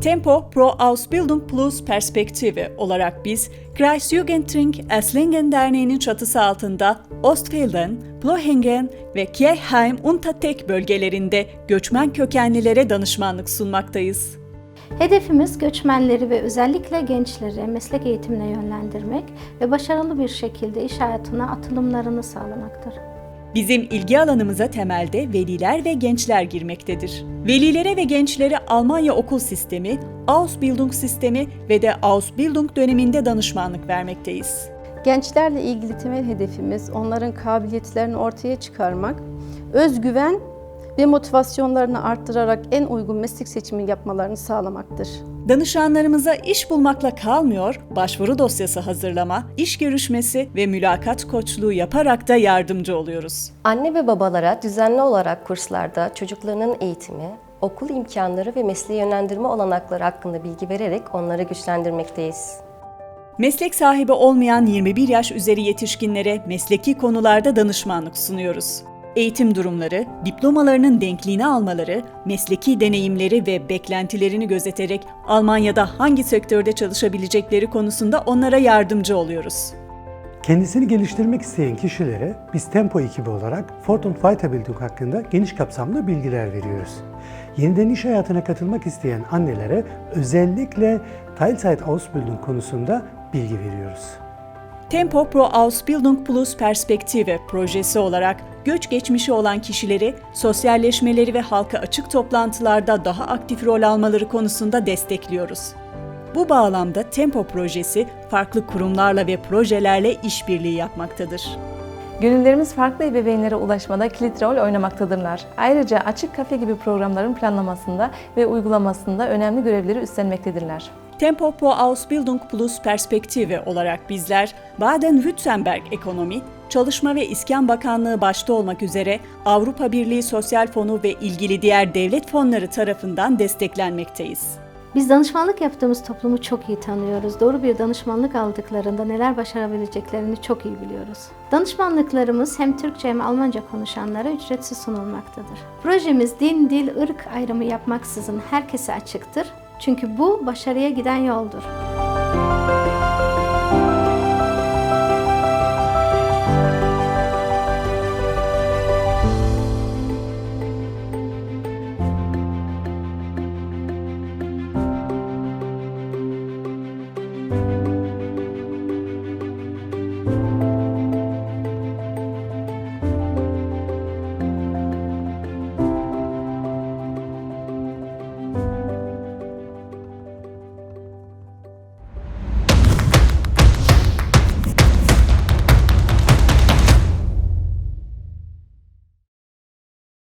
Tempo Pro Ausbildung Plus perspektifi olarak biz Kreisjugendring Esslingen Derneği'nin çatısı altında Ostfalen, Plohingen ve Kielheim Untertek bölgelerinde göçmen kökenlilere danışmanlık sunmaktayız. Hedefimiz göçmenleri ve özellikle gençleri meslek eğitimine yönlendirmek ve başarılı bir şekilde iş hayatına atılımlarını sağlamaktır. Bizim ilgi alanımıza temelde veliler ve gençler girmektedir. Velilere ve gençlere Almanya okul sistemi, Ausbildung sistemi ve de Ausbildung döneminde danışmanlık vermekteyiz. Gençlerle ilgili temel hedefimiz onların kabiliyetlerini ortaya çıkarmak, özgüven ve motivasyonlarını arttırarak en uygun meslek seçimi yapmalarını sağlamaktır. Danışanlarımıza iş bulmakla kalmıyor, başvuru dosyası hazırlama, iş görüşmesi ve mülakat koçluğu yaparak da yardımcı oluyoruz. Anne ve babalara düzenli olarak kurslarda çocuklarının eğitimi, okul imkanları ve mesleğe yönlendirme olanakları hakkında bilgi vererek onları güçlendirmekteyiz. Meslek sahibi olmayan 21 yaş üzeri yetişkinlere mesleki konularda danışmanlık sunuyoruz. Eğitim durumları, diplomalarının denkliğini almaları, mesleki deneyimleri ve beklentilerini gözeterek Almanya'da hangi sektörde çalışabilecekleri konusunda onlara yardımcı oluyoruz. Kendisini geliştirmek isteyen kişilere biz Tempo ekibi olarak Fortune Weiterbildung hakkında geniş kapsamlı bilgiler veriyoruz. Yeniden iş hayatına katılmak isteyen annelere özellikle Teilzeit Ausbildung konusunda bilgi veriyoruz. Tempo Pro Ausbildung Plus Perspektive projesi olarak göç geçmişi olan kişileri sosyalleşmeleri ve halka açık toplantılarda daha aktif rol almaları konusunda destekliyoruz. Bu bağlamda Tempo projesi farklı kurumlarla ve projelerle işbirliği yapmaktadır. Gönüllerimiz farklı ebeveynlere ulaşmada kilit rol oynamaktadırlar. Ayrıca açık kafe gibi programların planlamasında ve uygulamasında önemli görevleri üstlenmektedirler. Tempo Pro Ausbildung Plus Perspektive olarak bizler Baden-Württemberg Ekonomi, Çalışma ve İskan Bakanlığı başta olmak üzere Avrupa Birliği Sosyal Fonu ve ilgili diğer devlet fonları tarafından desteklenmekteyiz. Biz danışmanlık yaptığımız toplumu çok iyi tanıyoruz. Doğru bir danışmanlık aldıklarında neler başarabileceklerini çok iyi biliyoruz. Danışmanlıklarımız hem Türkçe hem Almanca konuşanlara ücretsiz sunulmaktadır. Projemiz din, dil, ırk ayrımı yapmaksızın herkese açıktır. Çünkü bu başarıya giden yoldur.